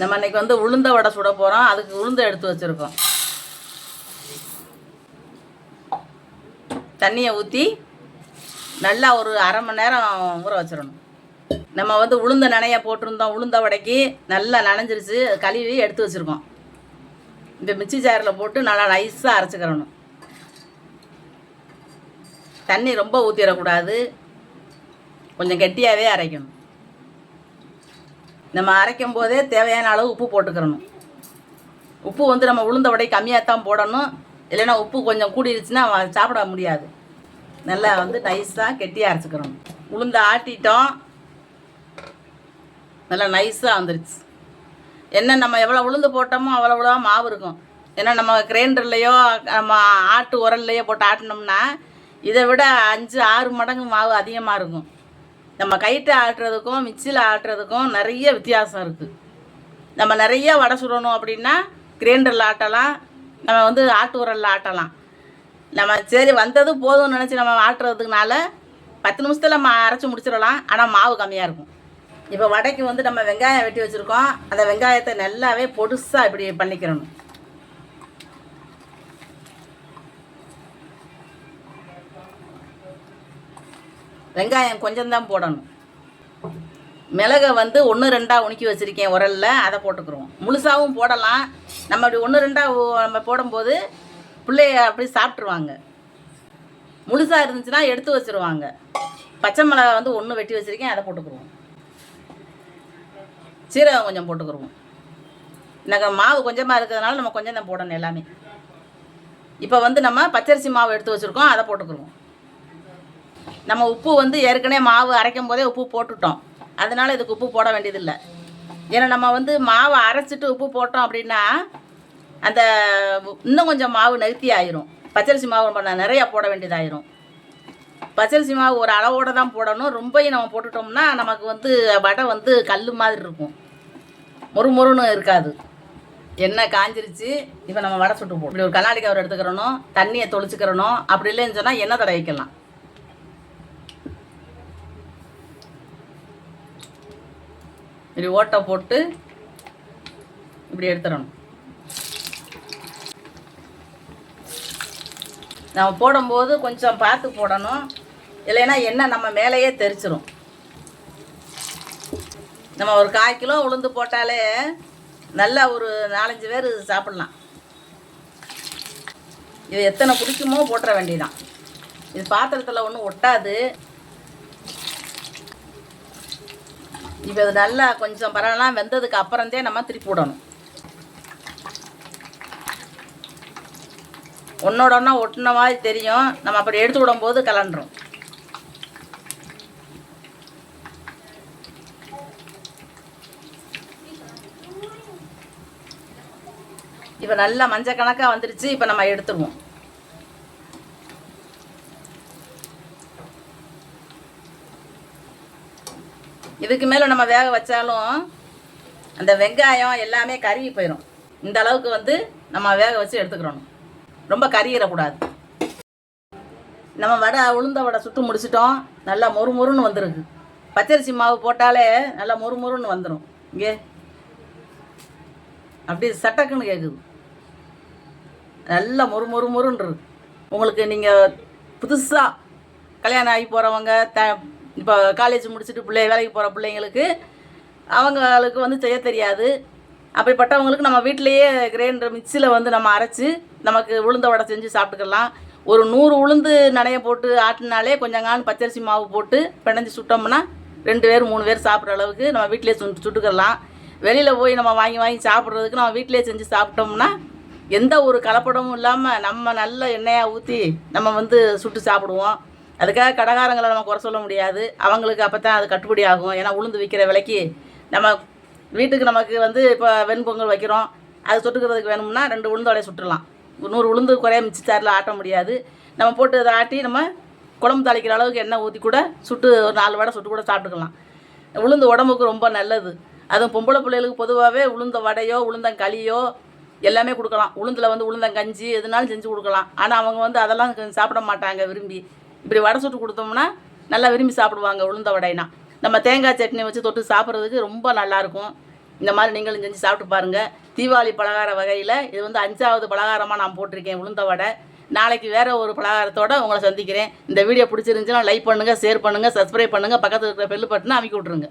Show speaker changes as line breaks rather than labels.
நம்ம இன்னைக்கு வந்து உளுந்த வடை சுட போகிறோம் அதுக்கு உளுந்த எடுத்து வச்சுருக்கோம். தண்ணியை ஊற்றி நல்லா ஒரு அரை மணி நேரம் ஊற வச்சிடணும். நம்ம வந்து உளுந்த நனைய போட்டிருந்தோம். உளுந்த வடைக்கு நல்லா நனைஞ்சிருச்சு. கழுவி எடுத்து வச்சுருக்கோம். இந்த மிச்சி ஜாரில் போட்டு நல்லா நைஸாக அரைச்சிக்கிறணும். தண்ணி ரொம்ப ஊற்றிடக்கூடாது கொஞ்சம் கெட்டியாகவே அரைக்கணும். நம்ம அரைக்கும் போதே தேவையான அளவு உப்பு போட்டுக்கிறணும். உப்பு வந்து நம்ம உளுந்த வடை கம்மியாக தான் போடணும். இல்லைன்னா உப்பு கொஞ்சம் கூடிடுச்சுன்னா சாப்பிட முடியாது. நல்லா வந்து நைஸாக கெட்டியாக அரைச்சிக்கிறணும். உளுந்த ஆட்டிட்டோம். நல்லா நைஸாக வந்துருச்சு. என்ன நம்ம எவ்வளோ உளுந்து போட்டோமோ அவ்வளோ மாவு இருக்கும். ஏன்னா நம்ம கிரைண்டர்லேயோ நம்ம ஆட்டு உரல்லையோ போட்டு ஆட்டினோம்னா இதை விட அஞ்சு ஆறு மடங்கு மாவு அதிகமாக இருக்கும். நம்ம கைட்டு ஆட்டுறதுக்கும் மிக்சியில் ஆட்டுறதுக்கும் நிறைய வித்தியாசம் இருக்குது நம்ம நிறைய வடை சுடணும் அப்படின்னா கிரைண்டரில் ஆட்டலாம் நம்ம வந்து ஆட்டு உரலில் ஆட்டலாம். நம்ம சரி வந்தது போதும்னு நினச்சி நம்ம ஆட்டுறதுனால பத்து நிமிஷத்தில் நம்ம அரைச்சி முடிச்சிடலாம். ஆனால் மாவு கம்மியாக இருக்கும். இப்போ வடைக்கு வந்து நம்ம வெங்காயம் வெட்டி வச்சுருக்கோம். அந்த வெங்காயத்தை நல்லாவே பொடுசாக இப்படி பண்ணிக்கிறணும். வெங்காயம் கொஞ்சம் தான் போடணும். மிளகை வந்து ஒன்று ரெண்டாக உணுக்கி வச்சுருக்கேன் உரலில் அதை போட்டுக்குருவோம். முழுசாகவும் போடலாம். நம்ம அப்படி ஒன்று ரெண்டாக நம்ம போடும்போது பிள்ளைய அப்படி சாப்பிட்ருவாங்க முழுசாக இருந்துச்சுன்னா எடுத்து வச்சுருவாங்க. பச்சை மிளகா வந்து ஒன்று வெட்டி வச்சுருக்கேன் அதை போட்டுக்குருவோம். சீரகம் கொஞ்சம் போட்டுக்குருவோம். எனக்கு மாவு கொஞ்சமாக இருக்கிறதுனால நம்ம கொஞ்சம் தான் போடணும் எல்லாமே. இப்போ வந்து நம்ம பச்சரிசி மாவு எடுத்து வச்சுருக்கோம் அதை போட்டுக்குருவோம். நம்ம உப்பு வந்து ஏற்கனவே மாவு அரைக்கும் போதே உப்பு போட்டுட்டோம். அதனால் இதுக்கு உப்பு போட வேண்டியதில்லை. ஏன்னா நம்ம வந்து மாவை அரைச்சிட்டு உப்பு போட்டோம் அப்படின்னா அந்த இன்னும் கொஞ்சம் மாவு நெருத்தி ஆயிரும். பச்சரிசி மாவு நம்ம நிறையா போட வேண்டியதாயிரும். பச்சரிசி மாவு ஒரு அளவோடு தான் போடணும். ரொம்பையும் நம்ம போட்டுட்டோம்னா நமக்கு வந்து வடை வந்து கல் மாதிரி இருக்கும். மொறு மொறுன்னு இருக்காது. எண்ணெய் காஞ்சிருச்சு இப்போ நம்ம வடை சுட்டு போடும் இப்படி ஒரு கண்ணாடி கவர் எடுத்துக்கிறணும் தண்ணியை தொளிச்சுக்கிறணும் அப்படி இல்லைன்னு சொன்னால் எண்ணெய் தடவை இப்படி ஓட்டை போட்டு இப்படி எடுத்துடணும். நம்ம போடும்போது கொஞ்சம் பார்த்து போடணும். இல்லைன்னா எண்ணெய் நம்ம மேலேயே தெரிச்சிடும் நம்ம ஒரு கால் கிலோ உளுந்து போட்டாலே நல்லா ஒரு நாலஞ்சு பேர் சாப்பிட்லாம். இது எத்தனை பிடிக்குமோ போட்டுற வேண்டியதான் இது பாத்திரத்தில் ஒன்றும் ஒட்டாது. இப்போ இது நல்லா கொஞ்சம் பரவலாம் வெந்ததுக்கு அப்புறந்தே நம்ம திருப்பி விடணும். ஒன்னோட ஒன்றா ஒட்டின மாதிரி தெரியும். நம்ம அப்படி எடுத்து விடும்போது கலண்டுரும் இப்போ நல்லா மஞ்சள் கணக்காக வந்துருச்சு இப்போ நம்ம எடுத்துருவோம். இதுக்கு மேலே நம்ம வேக வச்சாலும் அந்த வெங்காயம் எல்லாமே கருகி போயிடும் இந்த அளவுக்கு வந்து நம்ம வேக வச்சு எடுத்துக்கிறோம் ரொம்ப கருகிடக்கூடாது நம்ம வடை உளுந்த வடை சுட்டு முடிச்சிட்டோம். நல்லா மொறு மொறுன்னு வந்துருக்கு. பச்சரிசி மாவு போட்டாலே நல்லா மொறு மொறுன்னு வந்துடும் இங்கே. அப்படி சட்டக்குன்னு கேட்குது நல்லா மொறு மொறு மொறுன்னு இருக்கு. உங்களுக்கு நீங்கள் புதுசாக கல்யாணம் ஆகி போகிறவங்க த இப்போ காலேஜ் முடிச்சுட்டு பிள்ளை வேலைக்கு போகிற பிள்ளைங்களுக்கு அவங்களுக்கு வந்து செய்ய தெரியாது. அப்படிப்பட்டவங்களுக்கு நம்ம வீட்டிலையே கிரைண்டர் மிக்சியில் வந்து நம்ம அரைச்சி நமக்கு உளுந்த வடை செஞ்சு சாப்பிட்டுக்கலாம். ஒரு நூறு உளுந்து நனைய போட்டு ஆட்டினாலே கொஞ்சம் காலம் பச்சரிசி மாவு போட்டு பிணைஞ்சு சுட்டோம்னா ரெண்டு பேர் மூணு பேர் சாப்பிட்ற அளவுக்கு நம்ம வீட்டிலே சுட்டு சுட்டுக்கலாம். வெளியில் போய் நம்ம வாங்கி வாங்கி சாப்பிட்றதுக்கு நம்ம வீட்டிலே செஞ்சு சாப்பிட்டோம்னா எந்த ஒரு கலப்படமும் இல்லாமல் நம்ம நல்ல எண்ணெயாக ஊற்றி நம்ம வந்து சுட்டு சாப்பிடுவோம். அதுக்காக கடைக்காரங்களை நம்ம குறை சொல்ல முடியாது. அவங்களுக்கு அப்போ தான் அது கட்டுப்படி ஆகும். ஏன்னா உளுந்து விற்கிற விலைக்கு நம்ம வீட்டுக்கு நமக்கு வந்து இப்போ வெண்பொங்கல் வைக்கிறோம். அது சுட்டுக்கிறதுக்கு வேணும்னா ரெண்டு உளுந்தோடைய வடையை சுட்டுடலாம் நூறு உளுந்து குறைய மிச்சி ஆட்ட முடியாது. நம்ம போட்டு அதை ஆட்டி நம்ம குழம்பு தாளிக்கிற அளவுக்கு எண்ணெய் ஊற்றி கூட சுட்டு ஒரு நாலு வடை சுட்டு கூட சாப்பிட்டுக்கலாம். உளுந்து உடம்புக்கு ரொம்ப நல்லது. அதுவும் பொம்பளை பிள்ளைகளுக்கு பொதுவாகவே உளுந்த வடையோ உளுந்தங்களியோ எல்லாமே கொடுக்கலாம். உளுந்தில் வந்து உளுந்தங்கஞ்சி எதுனாலும் செஞ்சு கொடுக்கலாம். ஆனால் அவங்க வந்து அதெல்லாம் கொஞ்சம் சாப்பிட மாட்டாங்க விரும்பி. இப்படி வடை சுட்டு கொடுத்தோம்னா நல்லா விரும்பி சாப்பிடுவாங்க உளுந்த வடைனா. நம்ம தேங்காய் சட்னி வச்சு தொட்டு சாப்பிட்றதுக்கு ரொம்ப நல்லாயிருக்கும். இந்த மாதிரி நீங்களும் செஞ்சு சாப்பிட்டு பாருங்கள் தீபாவளி பலகார வகையில் இது வந்து அஞ்சாவது பலகாரமாக நான் போட்டிருக்கேன் உளுந்த வடை. நாளைக்கு வேறு ஒரு பலகாரத்தோட உங்களை சந்திக்கிறேன். இந்த வீடியோ பிடிச்சிருந்துச்சுன்னா லைக் பண்ணுங்கள் ஷேர் பண்ணுங்கள் சப்ஸ்கிரைப் பண்ணுங்கள் பக்கத்தில் இருக்கிற பெல்லு பட்டனை அமைக்கி விட்ருங்க